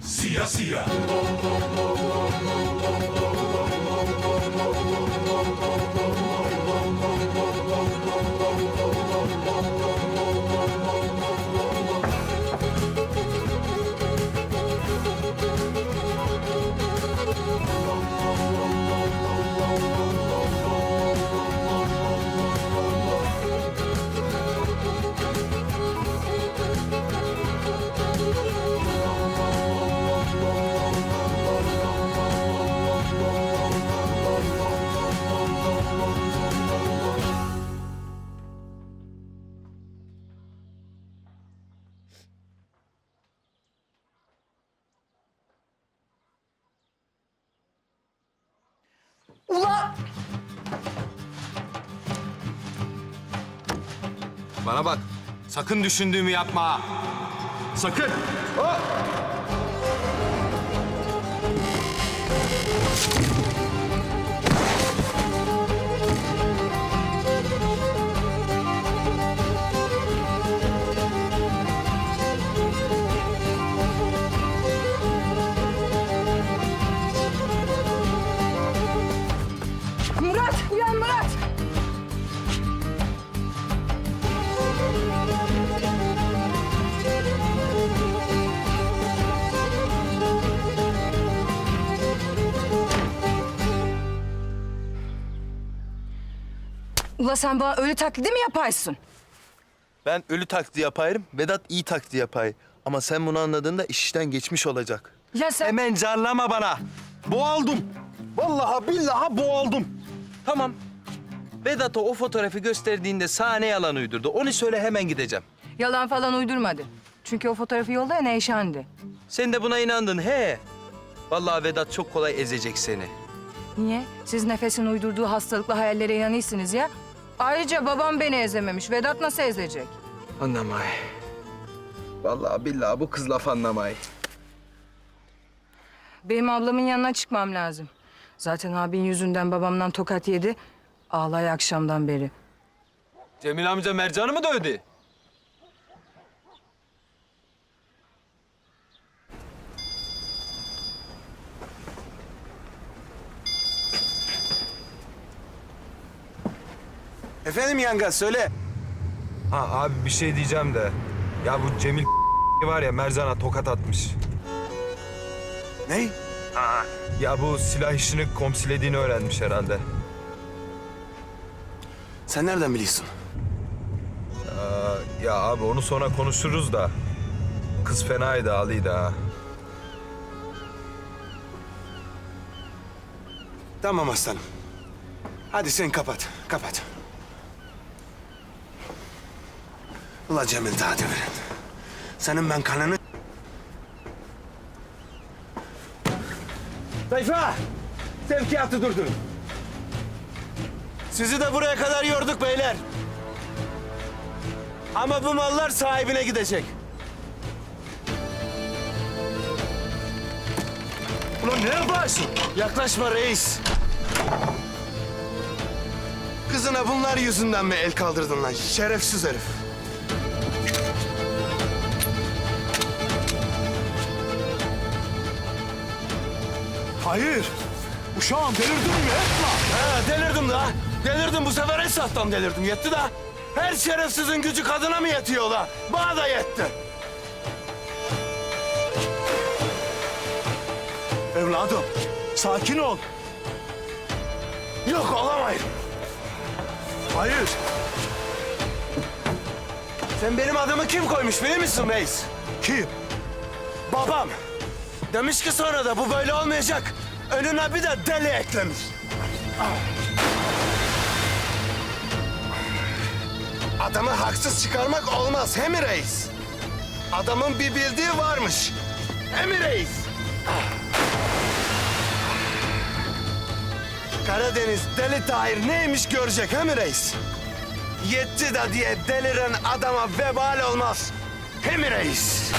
Sia sia. Ula! Bana bak. Sakın düşündüğümü yapma. Sakın. Murat! Uyan Murat! Ula sen bana ölü taklidi mi yaparsın? Ben ölü taklidi yaparım, Vedat iyi taklidi yapar. Ama sen bunu anladığında iş işten geçmiş olacak. Ya sen... Hemen carlama bana. Boğaldım. Vallahi billahi boğaldım. Tamam. Vedat'a o fotoğrafı gösterdiğinde sahne yalan uydurdu. Onu söyle hemen gideceğim. Yalan falan uydurmadı. Çünkü o fotoğrafı yollayan Eyşan'dı. Sen de buna inandın he. Vallahi Vedat çok kolay ezecek seni. Niye? Siz nefesin uydurduğu hastalıklı hayallere inanıyorsunuz ya. Ayrıca babam beni ezememiş. Vedat nasıl ezecek? Anlamay. Vallahi billahi bu kız laf anlamay. Benim ablamın yanına çıkmam lazım. Zaten abin yüzünden babamdan tokat yedi. Ağlay akşamdan beri. Cemil amca Mercan'ı mı dövdü? Efendim yanga söyle. Ha abi bir şey diyeceğim de. Ya bu Cemil var ya Mercan'a tokat atmış. Ney? Ya bu silah işini komsilediğini öğrenmiş herhalde. Sen nereden biliyorsun? Ya abi onu sonra konuşuruz da. Kız fenaydı Ali'ydi ha. Tamam aslanım. Hadi sen kapat, kapat. Ula Cemil daha devirin. Senin ben kanını... Tayfa! Sevkiyatı durdurun. Sizi de buraya kadar yorduk beyler. Ama bu mallar sahibine gidecek. Ulan ne yaparsın? Yaklaşma reis. Kızına bunlar yüzünden mi el kaldırdın lan şerefsiz herif? Hayır. Uşağım delirdin mi? Etme. He delirdim la. Delirdim bu sefer Esat'tan delirdim. Yetti de. Her şerefsizin gücü kadına mı yetiyor la? Bana da yetti. Evladım, sakin ol. Yok olamayın. Hayır. Sen benim adımı kim koymuş biliyor musun reis? Kim? Babam. Demiş ki sonra da bu böyle olmayacak. Önüne bir de deli eklemiş. Adamı haksız çıkarmak olmaz he mi reis? Adamın bir bildiği varmış. He mi reis? Karadeniz deli Tahir neymiş görecek he mi reis? Yetti de diye deliren adama vebal olmaz. He mi reis?